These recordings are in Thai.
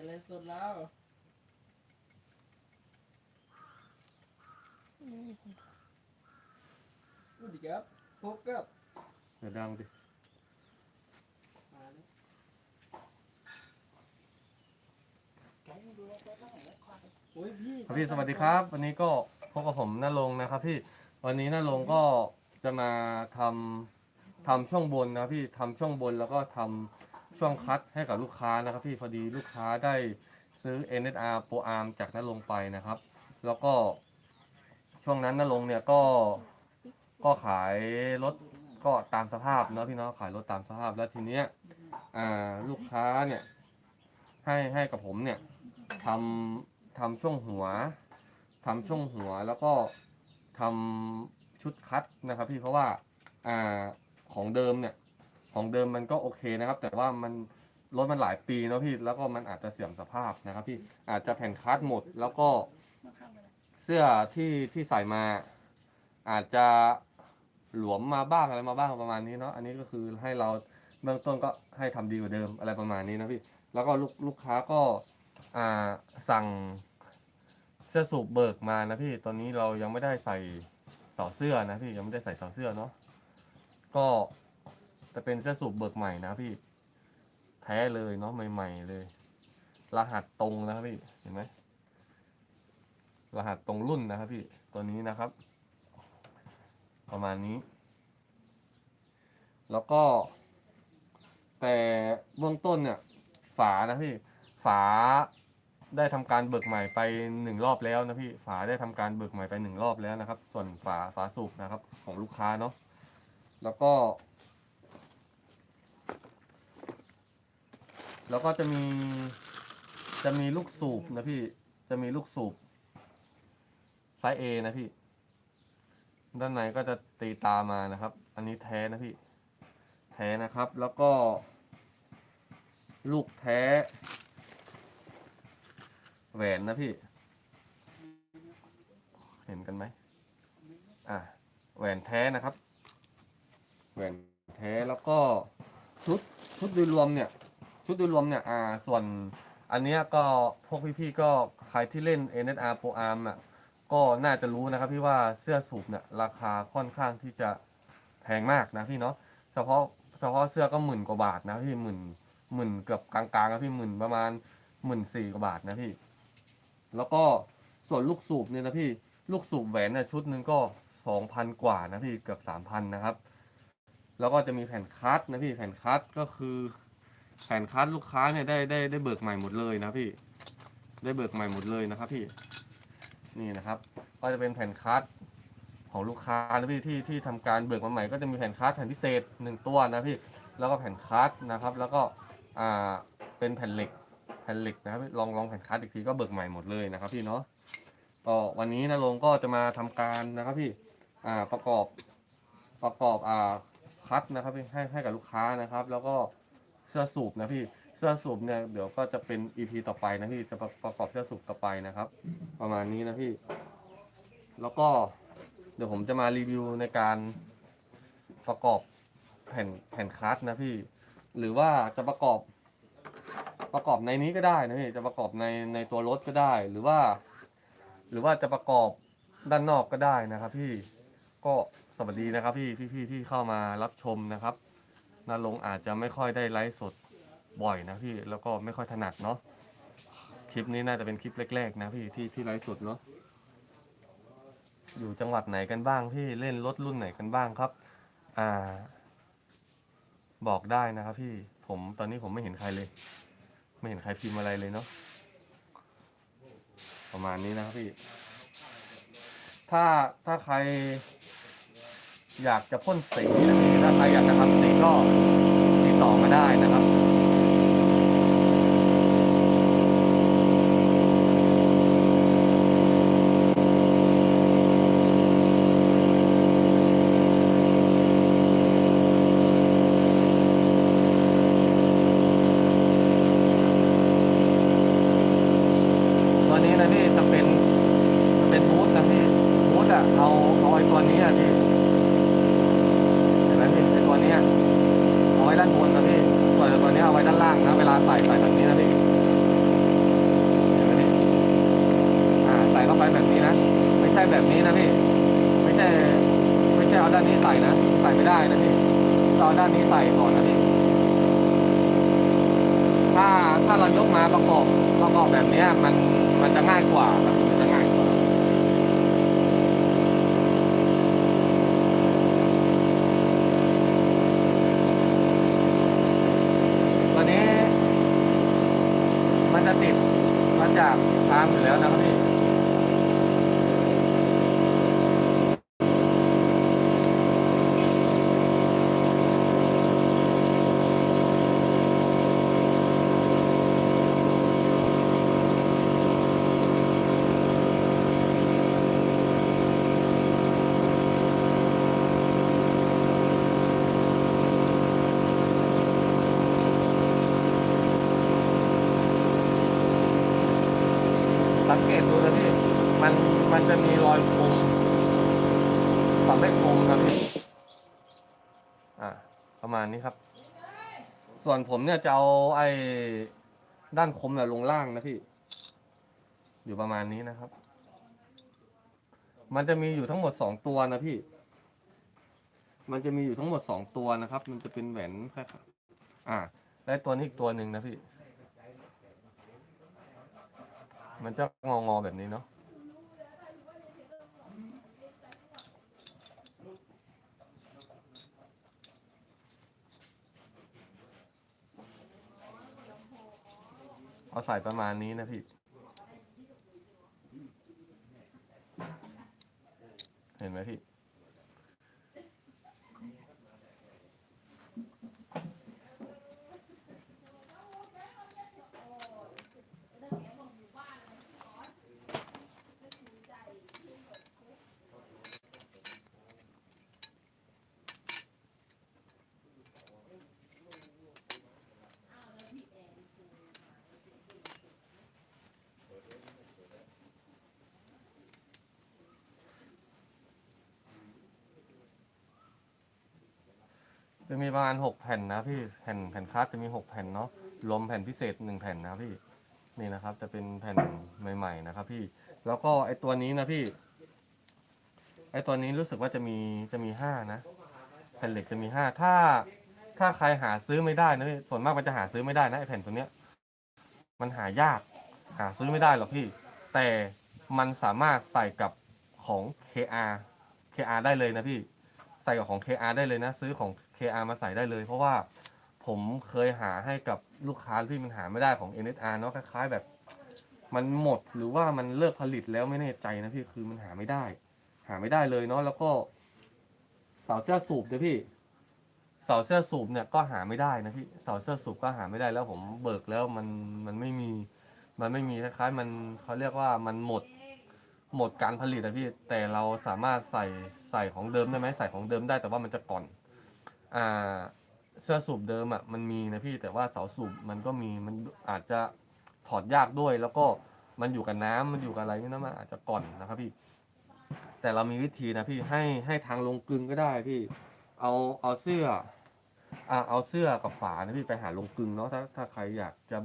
จะเล่นสุดแล้วสวัสดีครับพบกับเดี๋ยวดังดิมาเลยแกงดูแลตัวต้องไหนแล้วควายโอ้ยพี่ครับพี่สวัสดีครับ วันนี้ก็พบกับผมน้าลงนะครับพี่วันนี้น้าลงก็จะมาทำทำช่วงบนนะครับพี่ทำช่วงบนแล้วก็ทำ ช่วงคัดให้กับลูกค้านะครับ พี่พอดีลูกค้าได้ซื้อ NSR Pro Arm จากน้าลงไปนะครับ แล้วก็ช่วงนั้นน้าลงเนี่ยก็ก็ขายรถก็ตามสภาพเนาะพี่เนาะขายรถตามสภาพแล้วทีเนี้ยอ่าลูกค้าเนี่ย ให้ให้กับผมเนี่ยทำทำช่วงหัวทำช่วงหัวแล้วก็ทำชุดคัดนะครับ พี่เพราะว่าอ่าของเดิมเนี่ย ของเดิมมันก็โอเคนะครับ แต่ว่ามันรถมันหลายปีเนาะพี่แล้วก็มันอาจจะเสื่อมสภาพนะครับ พี่อาจจะแผ่นคัดหมด แล้วก็เสื้อที่ที่ใส่มา อาจจะหลวมมาบ้างอะไรมาบ้างประมาณนี้เนาะอันนี้ก็คือให้เราเบื้องต้นก็ให้ทำดีกว่าเดิมอะไรประมาณนี้นะพี่แล้วก็ลูกลูกค้าก็อ่าสั่งเสื้อสูบเบิกมานะพี่ตอนนี้เรายังไม่ได้ใส่เสาเสื้อนะพี่ยังไม่ได้ใส่เสาเสื้อเนาะก็ จะเป็นเสื้อสูบเบิกใหม่นะพี่ แท้เลยเนาะใหม่ๆเลย รหัสตรงนะครับพี่ เห็นไหมรหัสตรงรุ่นนะครับพี่ ตัวนี้นะครับ ประมาณนี้ แล้วก็ แต่เบื้องต้นเนี่ย ฝานะพี่ ฝาได้ทำการเบิกใหม่ไปหนึ่งรอบแล้วนะพี่ ฝาได้ทำการเบิกใหม่ไปหนึ่งรอบแล้วนะครับ ส่วนฝาฝาสูบนะครับ ของลูกค้าเนาะ แล้วก็ แล้วก็จะมี จะมีลูกสูบนะพี่ จะมีลูกสูบไซส์ A นะพี่ ด้านในก็จะตีตามานะครับ อันนี้แท้นะพี่ แท้นะครับ แล้วก็ ลูกแท้ แหวนนะพี่ เห็นกันไหมอะ แหวนแท้นะครับ แหวนแท้แล้วก็ชุดชุดโดยรวมเนี่ย ชุดโดยรวมเนี่ยอ่าส่วนอันเนี้ยก็พวกพี่ๆก็ใครที่เล่น NSR Pro Arm อะก็น่าจะรู้นะครับพี่ว่าเสื้อสูบเนี่ยราคาค่อนข้างที่จะแพงมากนะพี่เนาะเฉพาะเฉพาะเสื้อก็หมื่นกว่าบาทนะพี่หมื่นหมื่นเกือบกลางๆนะพี่หมื่นประมาณหมื่นสี่กว่าบาทนะพี่ แล้วก็ส่วนลูกสูบเนี่ยนะพี่ลูกสูบแหวนเนี่ยชุดหนึ่งก็สองพันกว่านะพี่เกือบสามพันนะครับ แล้วก็จะมีแผ่นคัดนะพี่แผ่นคัดก็คือ แผ่นคัดลูกค้าเนี่ยได้ได้ได้เบิกใหม่หมดเลยนะพี่ ได้เบิกใหม่หมดเลยนะครับพี่ นี่นะครับ ก็จะเป็นแผ่นคัดของลูกค้านะพี่ที่ที่ทำการเบิกมาใหม่ก็จะมีแผ่นคัดแผ่นพิเศษหนึ่งตัวนะพี่ แล้วก็แผ่นคัดนะครับ แล้วก็อ่าเป็นแผ่นเหล็กแผ่นเหล็กนะครับลองลองแผ่นคัดอีกทีก็เบิกใหม่หมดเลยนะครับ พี่เนาะก็วันนี้นะลงก็จะมาทำการนะครับพี่อ่าประกอบประกอบอ่าคัดนะครับพี่ให้ให้กับลูกค้านะครับ แล้วก็ เสื้อสูบนะพี่เสื้อสูบเนี่ยเดี๋ยวก็จะเป็น EP ต่อไปนะพี่จะประประกอบเสื้อสูบต่อไปนะครับ ประมาณนี้นะพี่ แล้วก็เดี๋ยวผมจะมารีวิวในการประกอบแผ่นแผ่นคัดนะพี่ หรือว่าจะประกอบประกอบในนี้ก็ได้นะพี่จะประกอบในในตัวรถก็ได้ หรือว่า หรือว่าจะประกอบด้านนอกก็ได้นะครับ พี่ก็สวัสดีนะครับ พี่พี่ๆที่เข้ามารับชมนะครับ นาลงอาจจะไม่ค่อยได้ไลฟ์สดบ่อยนะพี่แล้วก็ไม่ค่อยถนัดเนาะคลิปนี้น่าจะเป็นคลิปแรกๆ นะพี่ที่ที่ไลฟ์สดเนาะอยู่จังหวัดไหนกันบ้างพี่เล่นรถรุ่นไหนกันบ้างครับ อ่า บอกได้นะครับพี่ผมตอนนี้ผมไม่เห็นใครเลย ไม่เห็นใครพิมพ์อะไรเลยเนาะประมาณนี้นะครับพี่ ถ้าถ้าใคร อยากจะพ่นสีนะถ้าใครอยากจะทำสีก็ติดต่อมาได้นะครับ ตัวนี้นะพี่จะเป็นจะเป็นบูธนะพี่บูธอะเอาเอาไอ้ตัวนี้อะพี่เห็นไหมพี่ไอ้ตัวเนี้ยเอาไว้ด้านบนนะพี่ส่วนไอ้ตัวนี้เอาไว้ด้านล่างนะเวลาใส่ใส่แบบนี้นะพี่ แบบนี้นะพี่ ไม่ใช่ ไม่ใช่เอาด้านนี้ใส่นะ ใส่ไม่ได้นะพี่ต้องเอาด้านนี้ใส่ก่อนนะพี่ ถ้าถ้าเรายกมาประกอบประกอบแบบเนี้ยมันมันจะง่ายกว่าครับมันจะง่ายกว่า ตัวนี้ สติดมาจากฟามอยู่แล้วนะครับพี่ สังเกตดูนะพี่ มัน มันจะมีรอยคมฝั่งไม่คมครับพี่ อ่า ประมาณนี้ครับ ส่วนผมเนี่ยจะเอาไอ้ด้านคมเนี่ยลงล่างนะพี่ อยู่ประมาณนี้นะครับ มันจะมีอยู่ทั้งหมดสองตัวนะพี่ มันจะมีอยู่ทั้งหมดสองตัวนะครับ มันจะเป็นแหวนแค่อ่าและตัวนี้อีกตัวหนึ่งนะพี่ มันจะงองอๆแบบนี้เนาะ เอาใส่ประมาณนี้นะพี่ เห็นไหมพี่ จะมีประมาณหกแผ่นนะพี่แผ่นแผ่นคัสจะมีหกแผ่นเนาะรวมแผ่นพิเศษหนึ่งแผ่นนะพี่นี่นะครับ จะเป็นแผ่นใหม่ ๆ นะครับ พี่แล้วก็ไอตัวนี้นะพี่ ไอตัวนี้รู้สึกว่าจะมีจะมีห้านะแผ่นเหล็กจะมีห้าถ้า ถ้าใครหาซื้อไม่ได้นะพี่ส่วนมากมันจะหาซื้อไม่ได้นะไอแผ่นตัวเนี้ย มันหายาก หาซื้อไม่ได้หรอกพี่ แต่มันสามารถใส่กับของ KR KR ได้เลยนะพี่ ใส่กับของ KR ได้เลยนะ ซื้อของ KR มาใส่ได้เลย เพราะว่าผมเคยหาให้กับลูกค้าที่มันหาไม่ได้ของ NSR เนาะคล้ายๆ แบบ มันหมดหรือว่ามันเลิกผลิตแล้วไม่แน่ใจนะพี่คือมันหาไม่ได้ หาไม่ได้เลยเนาะแล้วก็เสาเสื้อสูบเนะพี่เสาเสื้อสูบเนี่ยก็หาไม่ได้นะพี่เสาเสื้อสูบก็หาไม่ได้แล้วผมเบิกแล้วมันมันไม่มี มันไม่มีคล้ายๆมันเขาเรียกว่ามันหมดหมดการผลิตนะพี่แต่เราสามารถใส่ใส่ของเดิมได้ไหมใส่ของเดิมได้แต่ว่ามันจะก่อน อ่าเสื้อสูบเดิมอะมันมีนะพี่แต่ว่าเสาสูบมันก็มีมันอาจจะถอดยากด้วย แล้วก็มันอยู่กับน้ำมันอยู่กับอะไรนี่นะมันอาจจะก่อนนะครับพี่ แต่เรามีวิธีนะพี่ให้ให้ทางลงกลึงก็ได้พี่ เอาเอาเสื้ออ่าเอาเสื้อกับฝานะพี่ไปหาลงกลึงเนาะถ้าถ้าใครอยากจะ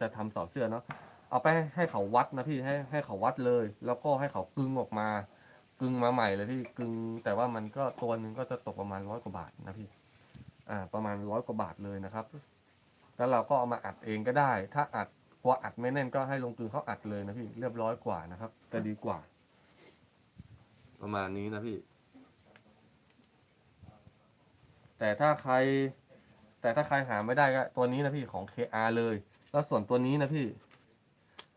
จะทำเสาเสื้อเนาะเอาไปให้ให้เขาวัดนะพี่ให้ให้เขาวัดเลย แล้วก็ให้เขากึงออกมากึงมาใหม่เลยพี่กึงแต่ว่ามันก็ตัวหนึ่งก็จะตกประมาณร้อยกว่าบาทนะพี่ อ่าประมาณร้อยกว่าบาทเลยนะครับ แล้วเราก็เอามาอัดเองก็ได้ ถ้าอัดกลัวอัดไม่แน่นก็ให้ลงกึงเขาอัดเลยนะพี่เรียบร้อยกว่านะครับจะดีกว่า ประมาณนี้นะพี่ แต่ถ้าใคร แต่ถ้าใครหาไม่ได้ก็ตัวนี้นะพี่ของ KR เลย แล้วส่วนตัวนี้นะพี่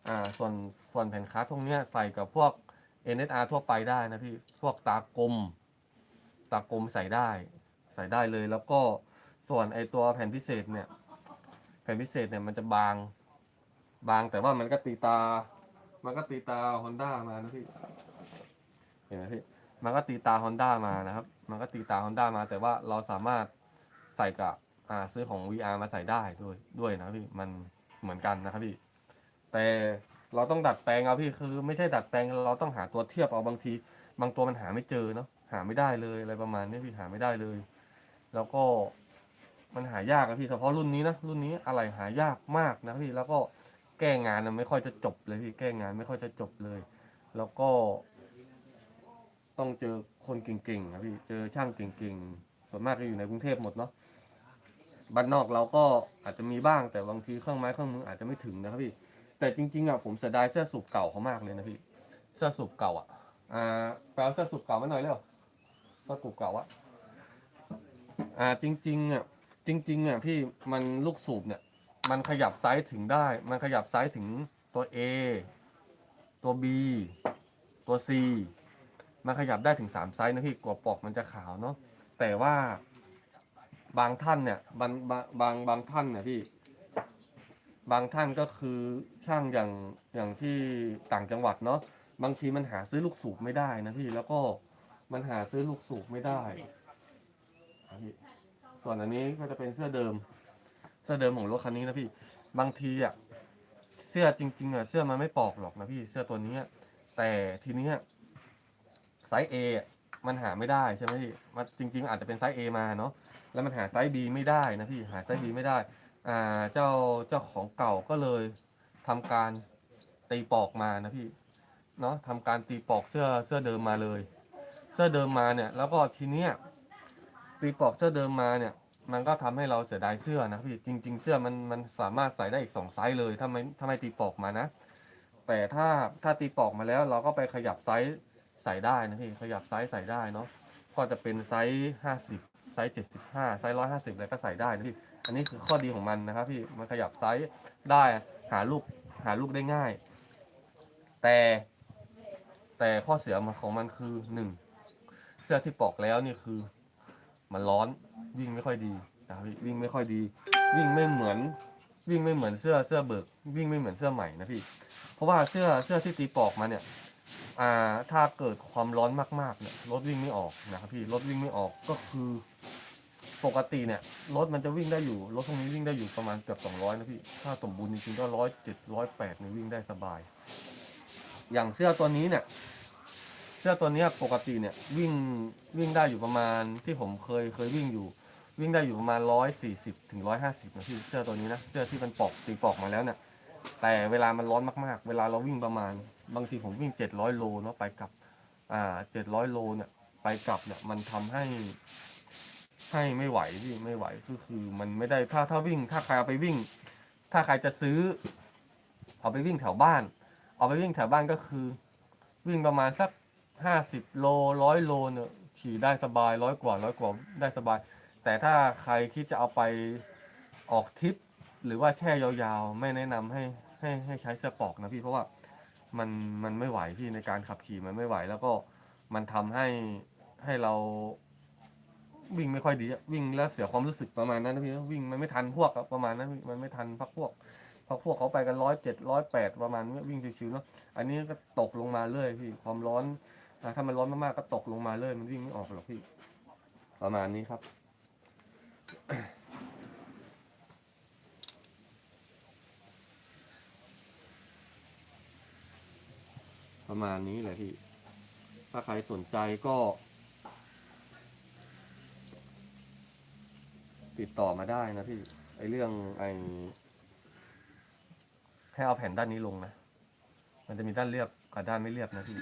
อ่า ส่วนส่วนแผ่นคัสพวกเนี้ยใส่กับพวก NSR ทั่วไปได้นะพี่ พวกตากลม ตากลมใส่ได้ ใส่ได้เลย แล้วก็ส่วนไอตัวแผ่นพิเศษเนี่ย แผ่นพิเศษเนี่ยมันจะบาง บางแต่ว่ามันก็ตีตา มันก็ตีตา Honda มานะพี่เห็นไหมพี่มันก็ตีตา Honda มานะครับ มันก็ตีตา Honda มา แต่ว่าเราสามารถใส่กับอ่าซื้อของ VR มาใส่ได้ด้วยด้วยนะพี่มันเหมือนกันนะครับพี่แต่เราต้องดัดแปลงเอาพี่คือ ไม่ใช่ดัดแปลงเราต้องหาตัวเทียบเอาบางที บางตัวมันหาไม่เจอเนาะหาไม่ได้เลยอะไรประมาณนี้พี่หาไม่ได้เลย แล้วก็มันหายากอะพี่เฉพาะรุ่นนี้นะรุ่นนี้อะไรหายากมากนะพี่แล้วก็แก้งานนะไม่ค่อยจะจบเลยพี่แก้งานไม่ค่อยจะจบเลย แล้วก็ ต้องเจอคนเก่งๆครับพี่เจอช่างเก่งๆส่วนมากก็อยู่ในกรุงเทพหมดเนาะบ้านนอกเราก็อาจจะมีบ้างแต่บางทีเครื่องไม้เครื่องมืออาจจะไม่ถึงนะครับพี่ แต่จริงๆอะผมเสียดายเสื้อสูบเก่าเขามากเลยนะพี่เสื้อสูบเก่าอะอ่าแปลเสื้อสูบเก่ามาหน่อยเร็วเสื้อสูบเก่าอะ อ่าจริงๆอะจริงๆอะพี่มันลูกสูบเนี่ย มันขยับไซส์ถึงได้ มันขยับไซส์ถึงตัว A ตัว B ตัว C มันขยับได้ถึงสามไซส์นะพี่กว่าปอกมันจะขาวเนาะแต่ว่าบางท่านเนี่ยบางบางบางบางท่านเนี่ยพี่ บางท่านก็คือช่างอย่างอย่างที่ต่างจังหวัดเนาะบางทีมันหาซื้อลูกสูบไม่ได้นะพี่แล้วก็มันหาซื้อลูกสูบไม่ได้ พี่ ส่วนอันนี้ก็จะเป็นเสื้อเดิม เสื้อเดิมของรถคันนี้นะพี่ บางทีอะเสื้อจริง ๆอะเสื้อมันไม่ปอกหรอกนะพี่ เสื้อตัวนี้แต่ทีนี้ไซส์ A อะมันหาไม่ได้ใช่ไหมพี่มันจริง ๆ อาจจะเป็นไซส์ A มาเนาะแล้วมันหาไซส์ B ไม่ได้นะพี่หาไซส์ B ไม่ได้อ่าเจ้าเจ้าของเก่าก็เลยทำการตีปอกมานะพี่เนาะทำการตีปอกเสื้อเสื้อเดิมมาเลย เสื้อเดิมมาเนี่ย แล้วก็ทีเนี้ย ตีปอกเสื้อเดิมมาเนี่ย มันก็ทำให้เราเสียดายเสื้อนะพี่จริง ๆ เสื้อมันมันสามารถใส่ได้อีกสองไซส์เลยถ้าไม่ถ้าไม่ตีปอกมานะ แต่ถ้าถ้าตีปอกมาแล้ว เราก็ไปขยับไซส์ใส่ได้นะพี่ขยับไซส์ใส่ได้เนาะก็จะเป็นไซส์ห้าสิบไซส์เจ็ดสิบห้าไซส์ร้อยห้าสิบอะไรก็ใส่ได้นะพี่อันนี้คือข้อดีของมันนะครับพี่มันขยับไซส์ได้หาลูกหาลูกได้ง่าย แต่แต่ข้อเสียของมันคือหนึ่งเสื้อที่ปอกแล้วนี่คือ มันร้อนวิ่งไม่ค่อยดีนะครับพี่วิ่งไม่ค่อยดี วิ่งไม่เหมือน วิ่งไม่เหมือนเสื้อเสื้อเบิก วิ่งไม่เหมือนเสื้อใหม่นะพี่ เพราะว่าเสื้อเสื้อที่ตีปอกมาเนี่ยอ่าถ้าเกิดความร้อนมากๆเนี่ยรถวิ่งไม่ออกนะครับพี่รถวิ่งไม่ออกก็คือปกติเนี่ยรถมันจะวิ่งได้อยู่รถพวกนี้วิ่งได้อยู่ประมาณเกือบสองร้อยนะพี่ถ้าสมบูรณ์จริงๆก็ร้อยเจ็ดร้อยแปดนี่วิ่งได้สบาย อย่างเสื้อตัวนี้เนี่ย เสื้อตัวเนี้ยปกติเนี่ยวิ่งวิ่งได้อยู่ประมาณที่ผมเคยเคยวิ่งอยู่ วิ่งได้อยู่ประมาณร้อยสี่สิบถึงร้อยห้าสิบนะพี่เสื้อตัวนี้นะเสื้อที่มันปอกตีปอกมาแล้วเนี่ยแต่เวลามันร้อนมากๆ เวลาเราวิ่งประมาณ บางทีผมวิ่งเจ็ดร้อยโลเนาะไปกลับ อ่าเจ็ดร้อยโลเนี่ยไปกลับเนี่ยมันทำให้ ให้ไม่ไหวพี่ไม่ไหวก็คือมันไม่ได้ถ้าถ้าวิ่ง ถ้าใครเอาไปวิ่ง ถ้าใครจะซื้อ เอาไปวิ่งแถวบ้าน เอาไปวิ่งแถวบ้านก็คือ วิ่งประมาณสัก ห้าสิบโลร้อยโลเนี่ยขี่ได้สบายร้อยกว่าร้อยกว่าได้สบาย แต่ถ้าใครคิดจะเอาไปออกทริป หรือว่าแช่ยาวๆ ไม่แนะนำให้ให้ให้ใช้เสื้อปอกนะพี่เพราะว่ามันมันไม่ไหวพี่ในการขับขี่มันไม่ไหว แล้วก็มันทำให้ให้เรา วิ่งไม่ค่อยดีวิ่งแล้วเสียความรู้สึกประมาณนั้นนะพี่วิ่งมันไม่ทันพวกประมาณนั้นมันไม่ทันพักพวกพักพวกเขาไปกันร้อยเจ็ดร้อยแปดประมาณนี้วิ่งชิวๆเนาะอันนี้ก็ตกลงมาเรื่อยพี่ความร้อน ถ้ามันร้อนมากๆก็ตกลงมาเรื่อยมันวิ่งไม่ออกหรอกพี่ ประมาณนี้ครับ ประมาณนี้แหละพี่ ถ้าใครสนใจก็ ติดต่อมาได้นะพี่ ไอเรื่องไอให้เอาแผ่นด้านนี้ลงนะ มันจะมีด้านเรียบกับด้านไม่เรียบนะพี่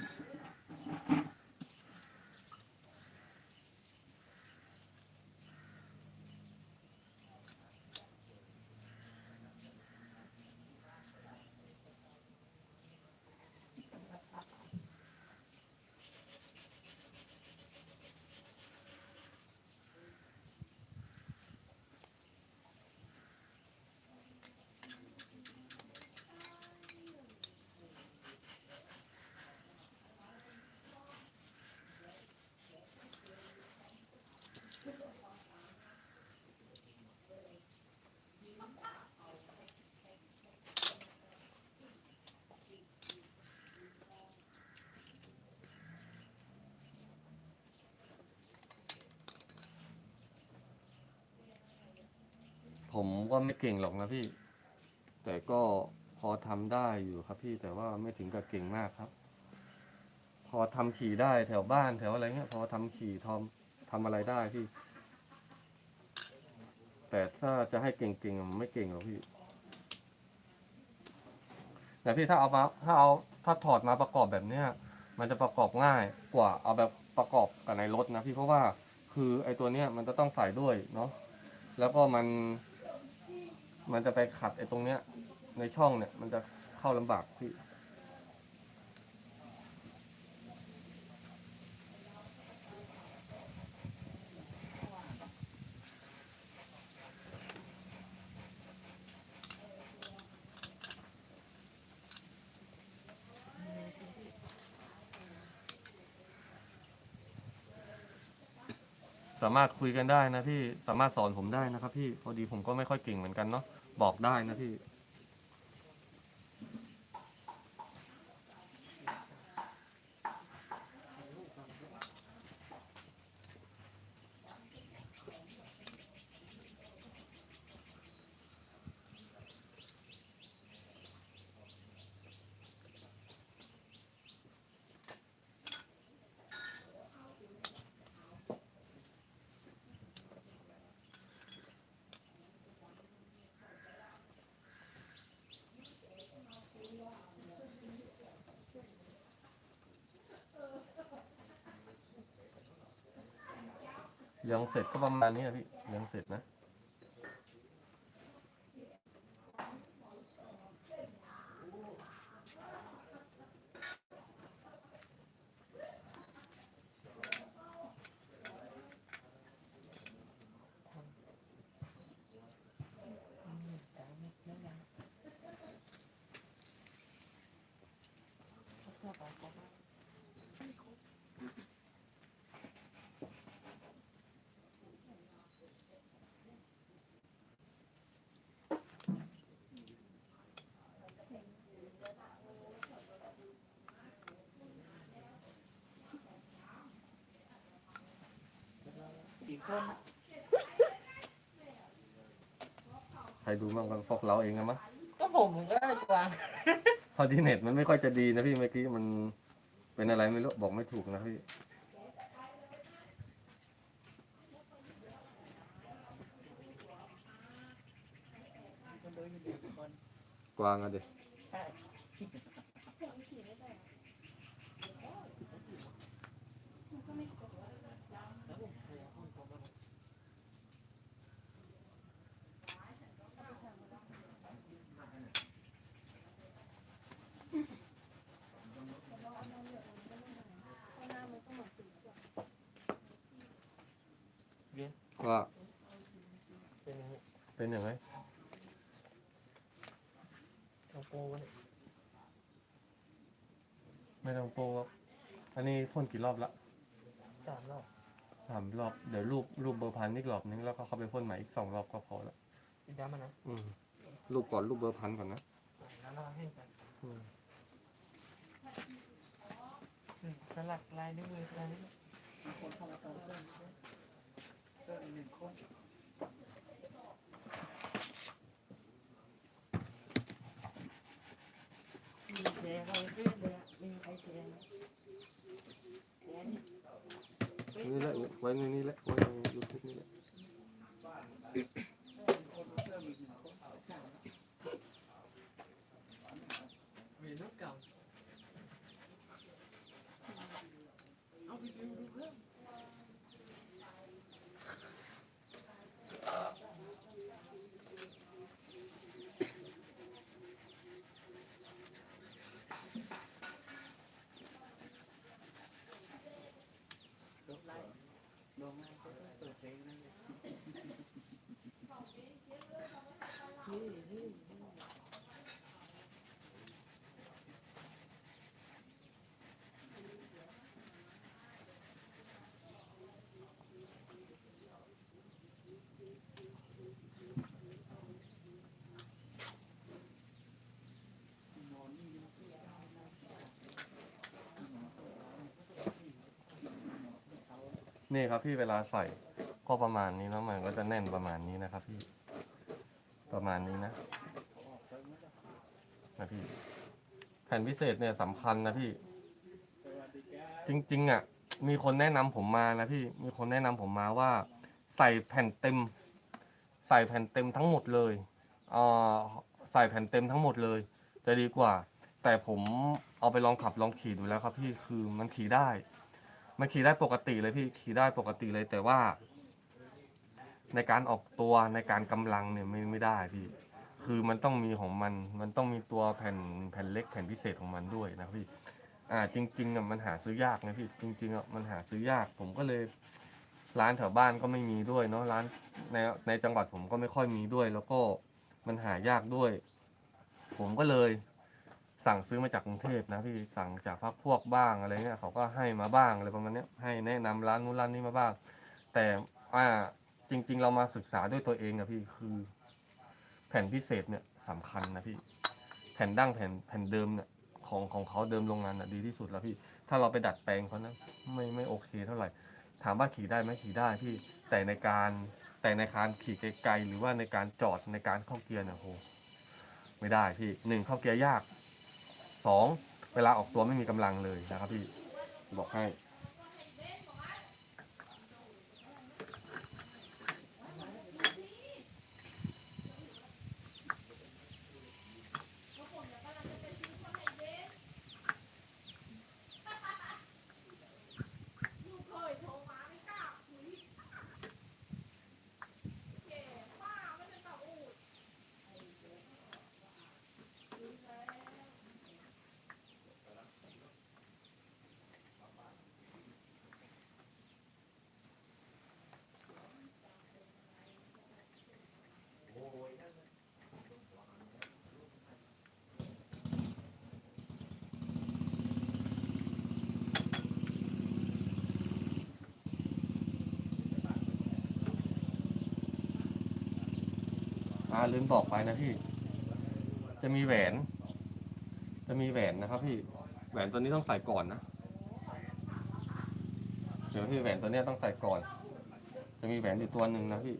ผมก็ไม่เก่งหรอกนะพี่ แต่ก็พอทำได้อยู่ครับพี่แต่ว่าไม่ถึงกับเก่งมากครับ พอทำขี่ได้แถวบ้านแถวอะไรเงี้ย พอทำขี่ทอมทำอะไรได้พี่ แต่ถ้าจะให้เก่งๆอะไม่เก่งหรอกพี่แต่พี่ถ้าเอามาถ้าเอาถ้าถอดมาประกอบแบบเนี้ย มันจะประกอบง่ายกว่าเอาแบบประกอบกับในรถนะพี่เพราะว่าคือไอ้ตัวเนี้ยมันจะต้องใส่ด้วยเนาะแล้วก็มัน มันจะไปขัดไอ้ตรงเนี้ย ในช่องเนี่ย มันจะเข้าลำบากพี่สามารถคุยกันได้นะพี่ สามารถสอนผมได้นะครับพี่ พอดีผมก็ไม่ค่อยเก่งเหมือนกันเนาะ บอกได้นะพี่ ยังเสร็จก็ ประมาณนี้นะพี่ยังเสร็จนะ กี่ คนใครดูบ้างก็พวกเราเองนะมั้งก็ผมก็ได้กวางพอดีเน็ตมันไม่ค่อยจะดีนะพี่เมื่อกี้มันเป็นอะไรไม่รู้บอกไม่ถูกนะพี่คนดูอยู่หนึ่งคนกวางอะเด็ก ใช่ ว่าเป็นอย่างนี้เป็นอย่างไรเราโปรเนี่ยไม่ต้องโปรครับอันนี้พ่นกี่รอบละสามรอบสามรอบเดี๋ยวรูปรูปเบอร์พันอีกรอบนึงแล้วก็เข้าไปพ่นใหม่อีกสองรอบก็พอละสีดำมันนะอืมรูปก่อนรูปเบอร์พันก่อนนะแล้วเราให้กันอืมหนึ่งสลักลายนิ้วมือลายนิ้ว พิ่มอีกหนึ่งคนมีแชร์เขาเรื่อยเลยอะมีใครแชร์ไหมแชร์นี่นี่แหละไว้ในนี้แหละไว้ในยูทูบนี่แหละ คนเพิ่มอีกหนึ่งคนสามมีลูกเก่าเอาไปดูดูเพิ่ม ลงไลน์ลงไลน์ก็ต้องเปิดเพลง นี่ครับพี่เวลาใส่ ก็ประมาณนี้แล้วมันก็จะแน่นประมาณนี้นะครับพี่ ประมาณนี้นะนะพี่ แผ่นพิเศษเนี่ยสำคัญนะพี่ จริง ๆ อะ มีคนแนะนำผมมานะพี่ มีคนแนะนำผมมาว่า ใส่แผ่นเต็ม ใส่แผ่นเต็มทั้งหมดเลยเอ่อใส่แผ่นเต็มทั้งหมดเลย จะดีกว่า แต่ผมเอาไปลองขับลองขี่ดูแล้วครับ พี่คือมันขี่ได้ มันขี่ได้ปกติเลยพี่ขี่ได้ปกติเลยแต่ว่า ในการออกตัวในการกำลังเนี่ยไม่ไม่ได้พี่ คือมันต้องมีของมัน มันต้องมีตัวแผ่นแผ่นเล็กแผ่นพิเศษของมันด้วยนะพี่ อ่าจริงๆอะมันหาซื้อยากนะพี่ จริงๆอะมันหาซื้อยาก ผมก็เลย ร้านแถวบ้านก็ไม่มีด้วยเนาะร้านในในจังหวัดผมก็ไม่ค่อยมีด้วย แล้วก็มันหายากด้วย ผมก็เลย สั่งซื้อมาจากกรุงเทพนะพี่สั่งจากพักพวกบ้างอะไรเงี้ยเขาก็ให้มาบ้างอะไรประมาณเนี้ยให้แนะนำร้านนู้นร้านนี้มาบ้าง แต่อ่า จริง ๆ เรามาศึกษาด้วยตัวเองอะพี่คือ แผ่นพิเศษเนี่ยสำคัญนะพี่ แผ่นดั้งแผ่นแผ่นเดิมเนี่ยของของเขาเดิมโรงงานน่ะดีที่สุดแล้วพี่ ถ้าเราไปดัดแปลงเขานะไม่ไม่โอเคเท่าไหร่ ถามว่าขี่ได้ไหมขี่ได้พี่ แต่ในการแต่ในการขี่ไกลๆหรือว่าในการจอดในการเข้าเกียร์เนี่ยโหไม่ได้พี่หนึ่งเข้าเกียร์ยากสองเวลาออกตัวไม่มีกำลังเลยนะครับพี่บอกให้ อ่าลืมบอกไปนะพี่ จะมีแหวน จะมีแหวนนะครับ พี่ แหวนตัวนี้ต้องใส่ก่อนนะ เดี๋ยวพี่แหวนตัวเนี้ยต้องใส่ก่อน จะมีแหวนอยู่ตัวหนึ่งนะพี่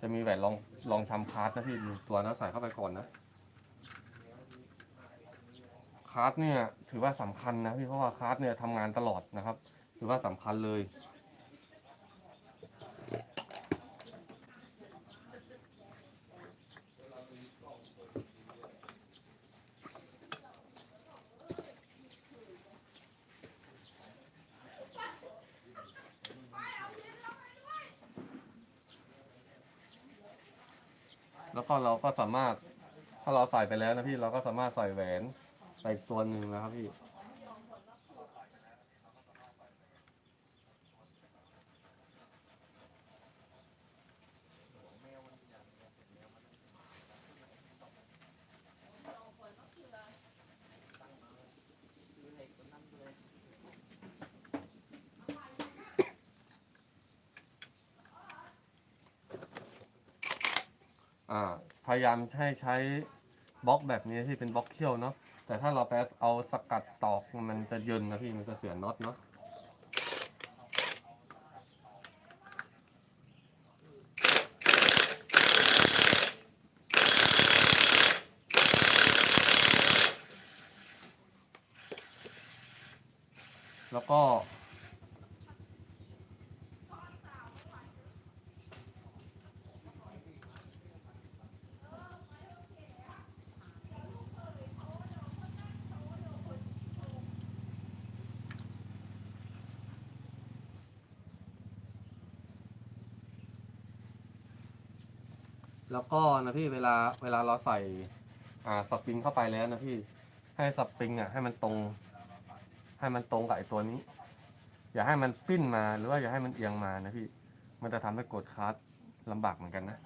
จะมีแหวนลองลองทำคาร์ดนะพี่หนึ่งตัวนะใส่เข้าไปก่อนนะคาร์ดเนี่ยถือว่าสำคัญนะพี่เพราะว่าคาร์ดเนี่ยทำงานตลอดนะครับ ถือว่าสำคัญเลย แล้ว ก็สามารถ ถ้าเราใส่ไปแล้วนะพี่เราก็สามารถใส่แหวนไปอีกตัวหนึ่งนะครับพี่ อ่า พยายามให้ใช้บล็อกแบบนี้ที่เป็นบล็อกเขี้ยวเนาะแต่ถ้าเราไปเอาสกัดตอกมันจะเยินนะพี่มันจะเสียน็อตเนาะแล้วก็ แล้วก็นะพี่เวลาเวลาเราใส่อ่าสปริงเข้าไปแล้วนะพี่ให้สปริงอะให้มันตรง ให้มันตรงกับไอ้ตัวนี้ อย่าให้มันปิ้นมาหรือว่าอย่าให้มันเอียงมานะพี่ มันจะทำให้กดคลัตช์ลำบากเหมือนกันนะ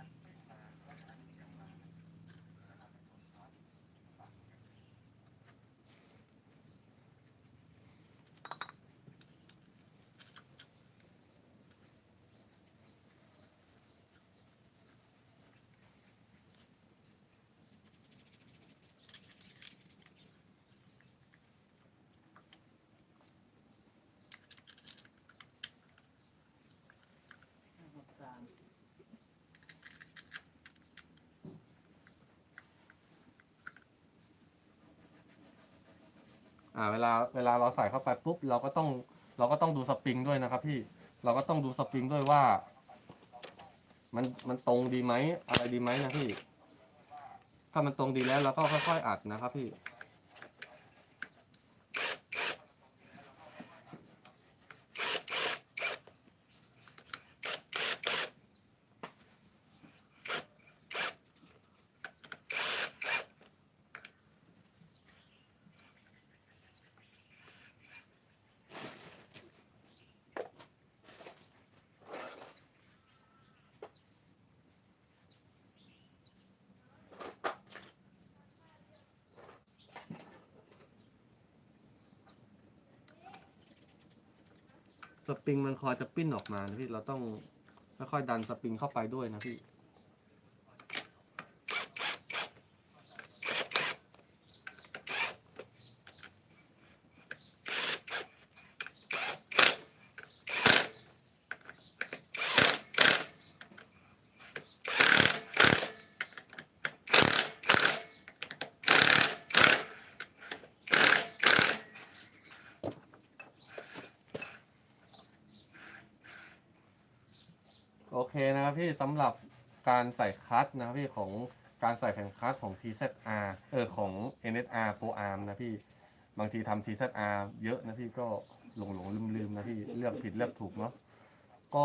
อ่าเวลาเวลาเราใส่เข้าไปปุ๊บเราก็ต้องเราก็ต้องดูสปริงด้วยนะครับ พี่เราก็ต้องดูสปริงด้วยว่า มันมันตรงดีไหมอะไรดีไหมนะพี่ ถ้ามันตรงดีแล้วเราก็ค่อยๆอัดนะครับพี่ สปริงมันคอยจะปิ้นออกมานะพี่เราต้องค่อยๆดันสปริงเข้าไปด้วยนะพี่ โอเคนะครับพี่สำหรับการใส่คลัตช์ นะพี่ของการใส่แผ่นคลัตช์ของ TZR เออของ NSR Pro Arm นะพี่บางทีทำ TZR เยอะนะพี่ก็หลงหลงลืมลืมนะพี่เลือกผิดเลือกถูกเนาะก็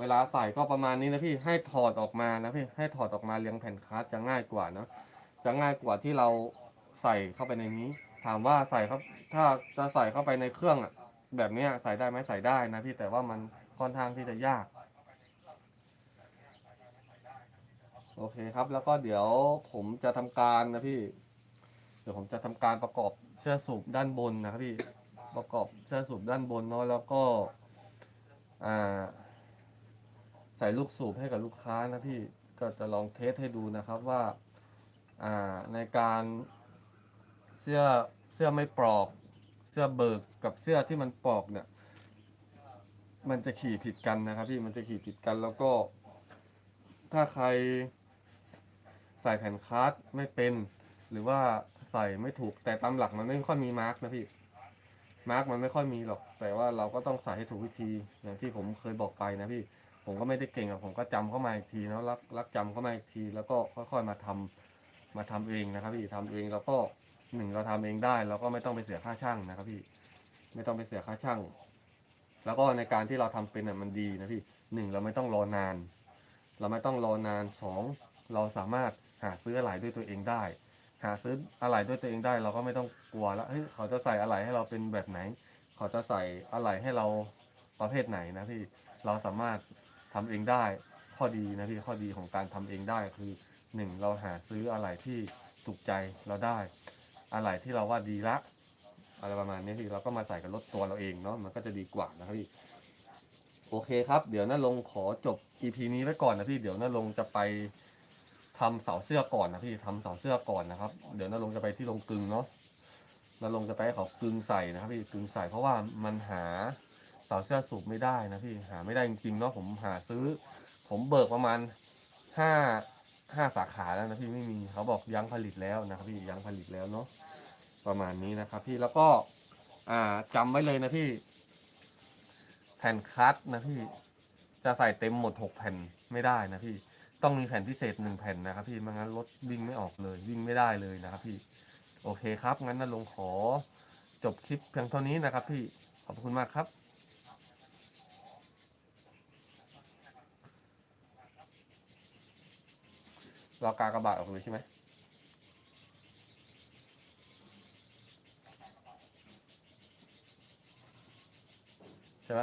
เวลาใส่ก็ประมาณนี้นะพี่ให้ถอดออกมานะพี่ให้ถอดออกมาเรียงแผ่นคลัตช์จะง่ายกว่านะจะง่ายกว่าที่เราใส่เข้าไปในนี้ ถามว่าใส่ครับถ้าจะใส่เข้าไปในเครื่องอะแบบนี้ใส่ได้ไหมใส่ได้นะพี่แต่ว่ามันค่อนข้างที่จะยาก โอเคครับ แล้วก็เดี๋ยวผมจะทำการนะพี่ เดี๋ยวผมจะทำการประกอบเสื้อสูบด้านบนนะครับพี่ ประกอบเสื้อสูบด้านบนเนาะแล้วก็อ่าใส่ลูกสูบให้กับลูกค้านะพี่ก็จะลองเทสให้ดูนะครับว่าอ่าในการเสื้อเสื้อไม่ปลอกเสื้อเบิกกับเสื้อที่มันปลอกเนี่ย มันจะขี่ผิดกันนะครับ พี่มันจะขี่ผิดกันแล้วก็ ถ้าใคร ส่แผ่นคาร์ดไม่เป็น หรือว่าใส่ไม่ถูกแต่ตามหลักมันไม่ค่อยมีมาร์กนะพี่มาร์กมันไม่ค่อยมีหรอก แต่ว่าเราก็ต้องใส่ให้ถูกวิธีอย่างที่ผมเคยบอกไปนะพี่ผมก็ไม่ได้เก่งอะผมก็จำเข้ามาอีกทีแล้วรักรักจำเข้ามาอีกที แล้วก็ค่อยๆมาทำมาทำเองนะครับ พี่ทำเองแล้วก็หนึ่งเราทำเองได้เราก็ไม่ต้องไปเสียค่าช่างนะครับพี่ไม่ต้องไปเสียค่าช่าง แล้วก็ในการที่เราทำเป็นอะมันดีนะพี่หนึ่งเราไม่ต้องรอนาน เราไม่ต้องรอนานสองเราสามารถ หาซื้ออะไหล่ด้วยตัวเองได้ หาซื้ออะไหล่ด้วยตัวเองได้ เราก็ไม่ต้องกลัวแล้วเฮ้ยเขาจะใส่อะไหล่ให้เราเป็นแบบไหน เขาจะใส่อะไหล่ให้เราประเภทไหนนะพี่เราสามารถทำเองได้ข้อดีนะพี่ข้อดีของการทำเองได้คือหนึ่งเราหาซื้ออะไหล่ที่ถูกใจเราได้ อะไหล่ที่เราว่าดีละอะไรประมาณนี้พี่เราก็มาใส่กับรถตัวเราเองเนาะมันก็จะดีกว่านะครับพี่โอเคครับ เดี๋ยวน้าลงขอจบ EP นี้ไว้ก่อนนะพี่ เดี๋ยวน้าลงจะไป ทำเสาเสื้อก่อนนะพี่ทำเสาเสื้อก่อนนะครับ เดี๋ยวน้าลงจะไปที่โรงกึงเนาะน้าลงจะไปให้เขากึงใส่นะครับ พี่กึงใส่เพราะว่ามันหาเสาเสื้อสูบไม่ได้นะพี่หาไม่ได้จริงๆเนาะผมหาซื้อ ผมเบิกประมาณห้าห้าสาขาแล้วนะพี่ไม่มีเขาบอกยังผลิตแล้วนะครับพี่ยังผลิตแล้วเนาะประมาณนี้นะครับ พี่แล้วก็ อ่าจำไว้เลยนะพี่ แผ่นคัตนะพี่จะใส่เต็มหมดหกแผ่นไม่ได้นะพี่ ต้องมีแผ่นพิเศษหนึ่งแผ่นนะครับ พี่ไม่งั้นรถวิ่งไม่ออกเลย วิ่งไม่ได้เลยนะครับ พี่ โอเคครับ งั้นนาลงขอจบคลิปเพียงเท่านี้นะครับ พี่ขอบคุณมากครับรอกากระบาดออกเลยใช่ไหมใช่ไหม